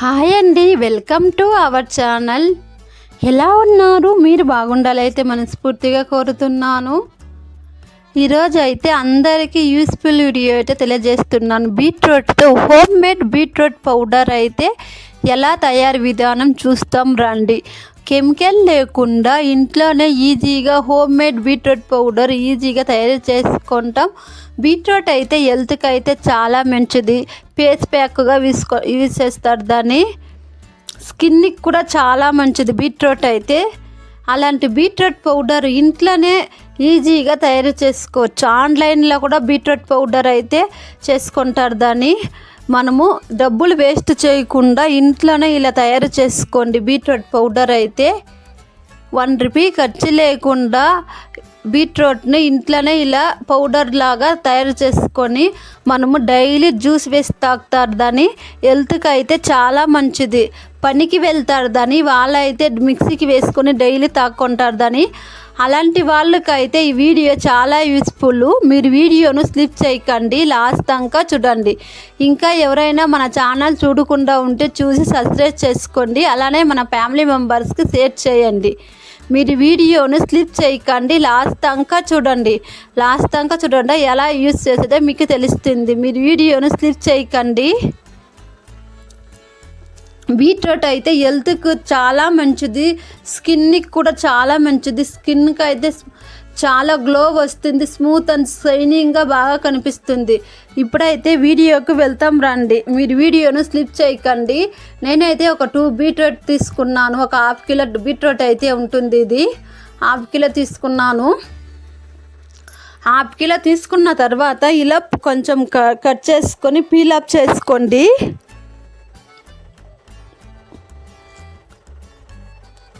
Hi అండి welcome to our channel. ఎలా ఉన్నారు? మీరు బాగుండాలైతే మనస్ఫూర్తిగా కోరుతున్నాను. ఈరోజు అయితే అందరికీ యూస్ఫుల్ వీడియో అయితే తెలియజేస్తున్నాను. బీట్రూట్తో హోమ్ మేడ్ బీట్రూట్ పౌడర్ అయితే ఎలా తయారు విధానం చూస్తాం రండి. కెమికల్ లేకుండా ఇంట్లోనే ఈజీగా హోమ్ మేడ్ బీట్రూట్ పౌడర్ ఈజీగా తయారు చేసుకుంటాం. బీట్రూట్ అయితే హెల్త్కి అయితే చాలా మంచిది. ఫేస్ ప్యాక్గా వీసుకో యూజ్ చేస్తారు దాన్ని. స్కిన్కి కూడా చాలా మంచిది బీట్రూట్ అయితే. అలాంటి బీట్రూట్ పౌడర్ ఇంట్లోనే ఈజీగా తయారు చేసుకోవచ్చు. ఆన్లైన్లో కూడా బీట్రూట్ పౌడర్ అయితే చేసుకుంటారు దాన్ని. మనము డబ్బులు వేస్ట్ చేయకుండా ఇంట్లోనే ఇలా తయారు చేసుకోండి. బీట్రూట్ పౌడర్ అయితే వన్ రూపీ ఖర్చు లేకుండా బీట్రూట్ని ఇంట్లోనే ఇలా పౌడర్ లాగా తయారు చేసుకొని మనము డైలీ జ్యూస్ వేసి తాగుతారు. దాన్ని హెల్త్కి అయితే చాలా మంచిది. పనికి వెళ్తారు. దాన్ని వాళ్ళైతే మిక్సీకి వేసుకొని డైలీ తాక్కుంటారు దాన్ని అలాంటి వాళ్ళకైతే ఈ వీడియో చాలా యూస్ఫుల్. మీరు వీడియోను స్లిప్ చేయకండి లాస్ట్ దాకా చూడండి. ఇంకా ఎవరైనా మన ఛానల్ చూడకుండా ఉంటే చూసి సబ్స్క్రైబ్ చేసుకోండి అలానే మన ఫ్యామిలీ మెంబర్స్కి షేర్ చేయండి. మీరు వీడియోను స్లిప్ చేయకండి లాస్ట్ దాకా చూడండి. లాస్ట్ దాకా చూడండి ఎలా యూస్ చేసేదో మీకు తెలుస్తుంది. మీరు వీడియోను స్లిప్ చేయకండి. బీట్రూట్ అయితే హెల్త్కి చాలా మంచిది. స్కిన్కి కూడా చాలా మంచిది. స్కిన్కి అయితే చాలా గ్లో వస్తుంది. స్మూత్ అండ్ షైనింగ్గా బాగా కనిపిస్తుంది. ఇప్పుడైతే వీడియోకి వెళ్తాం రండి. మీరు వీడియోను స్లిప్ చేయకండి. నేనైతే ఒక టూ బీట్రూట్ తీసుకున్నాను. ఒక హాఫ్ కిలో బీట్రూట్ అయితే ఉంటుంది ఇది. హాఫ్ కిలో తీసుకున్నాను. హాఫ్ కిలో తీసుకున్న తర్వాత ఇలా కొంచెం కట్ చేసుకొని పీల్ అప్ చేసుకోండి.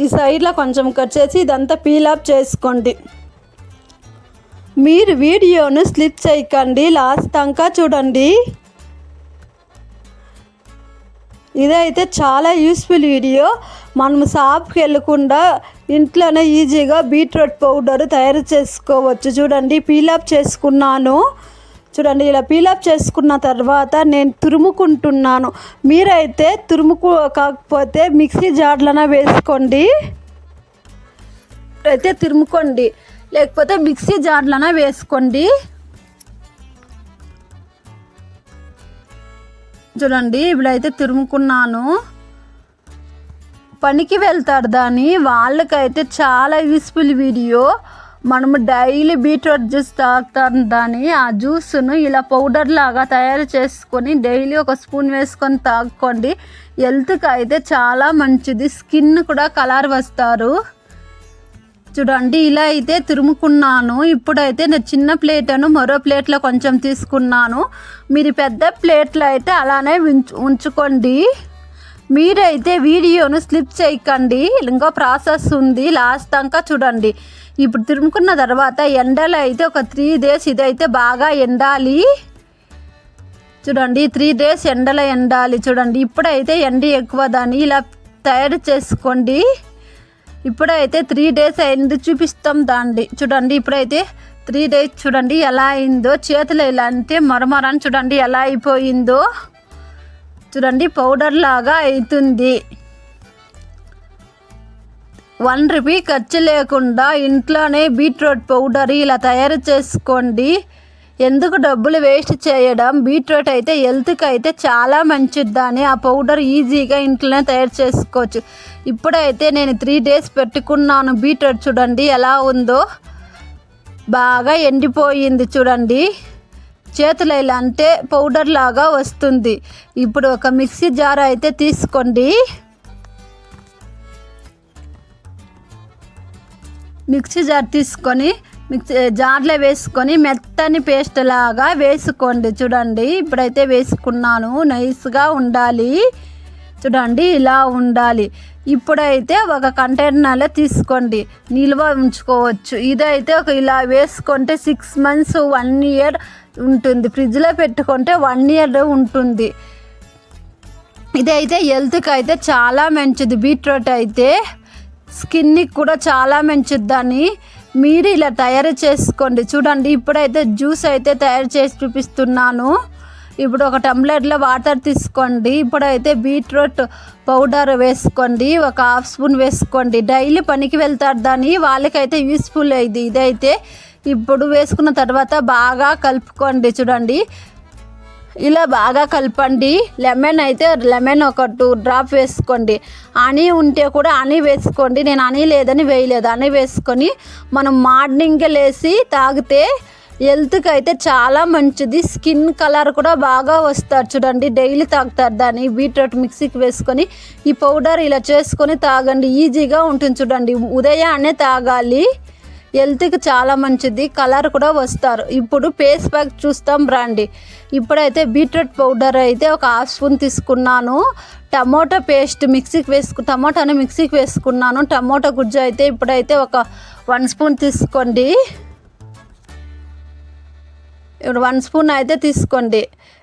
ఈ సైడ్లో కొంచెం కట్ చేసి ఇదంతా పీల్ చేసుకోండి. మీరు వీడియోను స్లిప్ చేయకండి లాస్ట్ దాకా చూడండి. ఇదైతే చాలా యూస్ఫుల్ వీడియో మనం షాప్కి వెళ్ళకుండా ఇంట్లోనే ఈజీగా బీట్రూట్ పౌడర్ తయారు చేసుకోవచ్చు. చూడండి పీలప్ చేసుకున్నాను. చూడండి ఇలా పీలప్ చేసుకున్న తర్వాత నేను తురుముకుంటున్నాను. మీరైతే తురుముకు కాకపోతే మిక్సీ జార్లన వేసుకోండి. అయితే తురుముకోండి. లేకపోతే మిక్సీ జార్లన వేసుకోండి. చూడండి ఇప్పుడైతే తురుముకున్నాను. పనికి వెళ్తారు దాన్ని వాళ్ళకైతే చాలా యూస్ఫుల్ వీడియో మనము డైలీ బీట్రూట్ జ్యూస్ తాగుతాం దాన్ని ఆ జ్యూస్ను ఇలా పౌడర్ లాగా తయారు చేసుకొని డైలీ ఒక స్పూన్ వేసుకొని తాగుకోండి హెల్త్కి అయితే చాలా మంచిది. స్కిన్ కూడా కలర్ వస్తారు. చూడండి ఇలా అయితే తురుముకున్నాను. ఇప్పుడైతే నేను చిన్న ప్లేట్ను మరో ప్లేట్లో కొంచెం తీసుకున్నాను. మీరు పెద్ద ప్లేట్లో అయితే అలానే ఉంచు ఉంచుకోండి. మీరైతే వీడియోను స్లిప్ చేయకండి. ఇంకో ప్రాసెస్ ఉంది. లాస్ట్ దాకా చూడండి. ఇప్పుడు తిరుముకున్న తర్వాత ఎండలో అయితే ఒక త్రీ డేస్ ఇదైతే బాగా ఎండాలి. చూడండి త్రీ డేస్ ఎండలో ఎండాలి. చూడండి ఇప్పుడైతే ఎండ ఎక్కువ దాన్ని ఇలా తయారు చేసుకోండి. ఇప్పుడైతే త్రీ డేస్ అయింది చూపిస్తాం దాండి చూడండి ఇప్పుడైతే త్రీ డేస్ చూడండి ఎలా అయిందో చేతులు ఇలా అంటే మరమరని చూడండి ఎలా అయిపోయిందో. చూడండి పౌడర్ లాగా అవుతుంది. వన్ రూపీ ఖర్చు లేకుండా ఇంట్లోనే బీట్రూట్ పౌడర్ ఇలా తయారు చేసుకోండి. ఎందుకు డబ్బులు వేస్ట్ చేయడం? బీట్రూట్ అయితే హెల్త్కి అయితే చాలా మంచిదని. ఆ పౌడర్ ఈజీగా ఇంట్లోనే తయారు చేసుకోవచ్చు. ఇప్పుడైతే నేను త్రీ డేస్ పెట్టుకున్నాను బీట్రూట్ చూడండి ఎలా ఉందో. బాగా ఎండిపోయింది చూడండి. చేతులు ఇలా అంటే పౌడర్ లాగా వస్తుంది. ఇప్పుడు ఒక మిక్సీ జార్ అయితే తీసుకోండి. మిక్సీ జార్ తీసుకొని మిక్సీ జార్లో వేసుకొని మెత్తని పేస్ట్ లాగా వేసుకోండి. చూడండి ఇప్పుడైతే వేసుకున్నాను. నైస్గా ఉండాలి. చూడండి ఇలా ఉండాలి. ఇప్పుడైతే ఒక కంటైనర్లో తీసుకోండి. నిల్వ ఉంచుకోవచ్చు. ఇదైతే ఒక ఇలా వేసుకుంటే సిక్స్ మంత్స్ వన్ ఇయర్ ఉంటుంది. ఫ్రిడ్జ్లో పెట్టుకుంటే వన్ ఇయర్ ఉంటుంది. ఇదైతే హెల్త్కి అయితే చాలా మంచిది. బీట్రూట్ అయితే స్కిన్కి కూడా చాలా మంచిది దాన్ని మీరు ఇలా తయారు చేసుకోండి. చూడండి ఇప్పుడైతే జ్యూస్ అయితే తయారు చేసి చూపిస్తున్నాను. ఇప్పుడు ఒక టంబ్లర్లో వాటర్ తీసుకోండి. ఇప్పుడైతే బీట్రూట్ పౌడర్ వేసుకోండి. ఒక హాఫ్ స్పూన్ వేసుకోండి. డైలీ పనికి వెళ్తారు దాన్ని వాళ్ళకైతే యూస్ఫుల్ అయింది ఇదైతే ఇప్పుడు వేసుకున్న తర్వాత బాగా కలుపుకోండి. చూడండి ఇలా బాగా కలపండి. లెమన్ అయితే లెమన్ ఒక టూ డ్రాప్ వేసుకోండి. అని ఉంటే కూడా అని వేసుకోండి. నేను అని లేదని వేయలేదు. అని వేసుకొని మనం మార్నింగ్ లేసి తాగితే హెల్త్కి అయితే చాలా మంచిది. స్కిన్ కలర్ కూడా బాగా వస్తారు చూడండి. డైలీ తాగుతారు దాన్ని. బీట్రూట్ మిక్సీకి వేసుకొని ఈ పౌడర్ ఇలా చేసుకొని తాగండి. ఈజీగా ఉంటుంది చూడండి. ఉదయాన్నే తాగాలి. హెల్త్కి చాలా మంచిది. కలర్ కూడా వస్తారు. ఇప్పుడు ఫేస్ ప్యాక్ చూస్తాం రండి. ఇప్పుడైతే బీట్రూట్ పౌడర్ అయితే ఒక హాఫ్ స్పూన్ తీసుకున్నాను. టమోటా పేస్ట్ మిక్సీకి వేసుకు టమోటాను మిక్సీకి వేసుకున్నాను. టమోటా గుజ్జు అయితే ఇప్పుడైతే ఒక వన్ స్పూన్ తీసుకోండి. ఇప్పుడు వన్ స్పూన్ అయితే తీసుకోండి.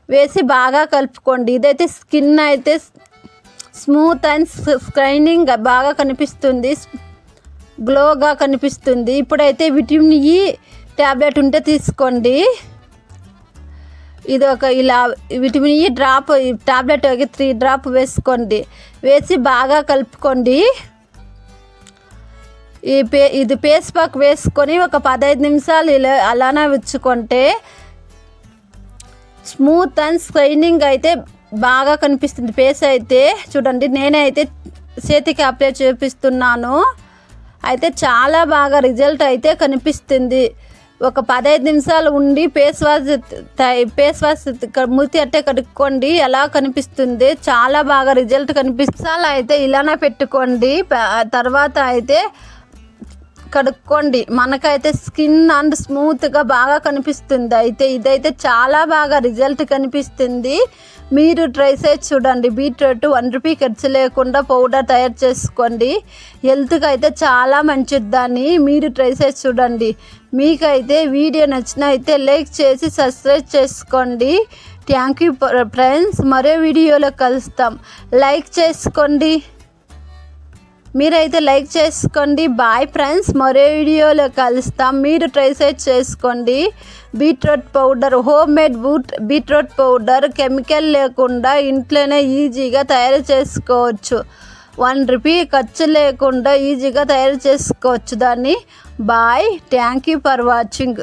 వేసి బాగా కలుపుకోండి. ఇదైతే స్కిన్ అయితే స్మూత్ అండ్ స్క్రైనింగ్ బాగా కనిపిస్తుంది. గ్లోగా కనిపిస్తుంది. ఇప్పుడైతే విటమిన్ ఈ ట్యాబ్లెట్ ఉంటే తీసుకోండి. ఇది ఒక ఇలా విటమిన్ e ఈ డ్రాప్ ట్యాబ్లెట్ త్రీ డ్రాప్ వేసుకోండి. వేసి బాగా కలుపుకోండి. ఈ పే ఇది పేస్ పాక్ వేసుకొని ఒక పదహైదు నిమిషాలు ఇలా అలానే ఉంచుకుంటే స్మూత్ అండ్ స్క్రైనింగ్ అయితే బాగా కనిపిస్తుంది. ఫేస్ అయితే చూడండి నేనైతే చేతికి అప్లై చేపిస్తున్నాను. అయితే చాలా బాగా రిజల్ట్ అయితే కనిపిస్తుంది. ఒక పదహైదు నిమిషాలు ఉండి ఫేస్ వాష్ ఫేస్ వాష్ మూతి అట్టే కడుక్కోండి ఎలా కనిపిస్తుంది. చాలా బాగా రిజల్ట్ కనిపిస్తుంది. అయితే ఇలానే పెట్టుకోండి. తర్వాత అయితే కడుక్కోండి మనకైతే స్కిన్ అండ్ స్మూత్గా బాగా కనిపిస్తుంది. అయితే ఇదైతే చాలా బాగా రిజల్ట్ కనిపిస్తుంది. మీరు ట్రై చేసి చూడండి. బీట్రూట్ వన్ రూపీ ఖర్చు లేకుండా పౌడర్ తయారు చేసుకోండి. హెల్త్కి అయితే చాలా మంచిది దాన్ని. మీరు ట్రై చేసి చూడండి. మీకైతే వీడియో నచ్చిన అయితే లైక్ చేసి సబ్స్క్రైబ్ చేసుకోండి. Thank you friends. మరో వీడియోలో కలుస్తాం. లైక్ చేసుకోండి. మీరైతే లైక్ చేసుకోండి. బాయ్ ఫ్రెండ్స్ మరో వీడియోలో కలుస్తాం. మీరు ట్రై సైజ్ చేసుకోండి. Beetroot powder home made boot beetroot powder chemical లేకుండా ఇంట్లోనే ఈజీగా తయారు చేసుకోవచ్చు. వన్ రూపీ ఖర్చు లేకుండా ఈజీగా తయారు చేసుకోవచ్చు దాన్ని. Bye thank you for watching